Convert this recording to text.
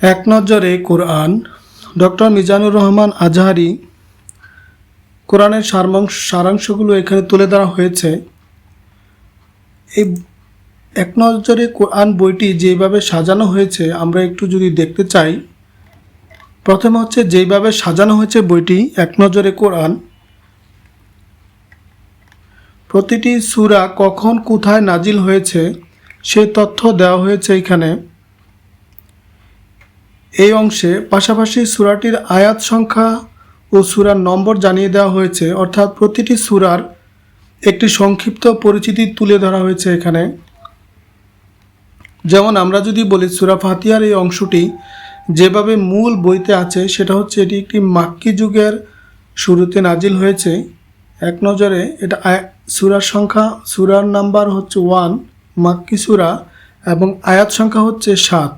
এক নজরে কোরআন, ডক্টর মিজানুর রহমান আজহারি কোরআনের সারমাংশ সারাংশগুলো এখানে তুলে ধরা হয়েছে। এই এক নজরে কোরআন বইটি যেভাবে সাজানো হয়েছে, আমরা একটু যদি দেখতে চাই। প্রথমে হচ্ছে যেইভাবে সাজানো হয়েছে বইটি, এক নজরে কোরআন। প্রতিটি সূরা কখন কোথায় নাজিল হয়েছে, সে তথ্য দেওয়া হয়েছে এখানে। এই অংশে পাশাপাশি সূরাটির আয়াত সংখ্যা ও সূরার নম্বর জানিয়ে দেওয়া হয়েছে, অর্থাৎ প্রতিটি সূরার একটি সংক্ষিপ্ত পরিচিতি তুলে ধরা হয়েছে এখানে। যেমন আমরা যদি বলি সূরা ফাতিয়ার এই অংশটি যেভাবে মূল বইতে আছে, সেটা হচ্ছে এটি একটি মাক্কি যুগের শুরুতে নাজিল হয়েছে। এক নজরে এটা সূরার সংখ্যা, সূরার নাম্বার হচ্ছে ওয়ান, মাক্কি সূরা, এবং আয়াত সংখ্যা হচ্ছে সাত।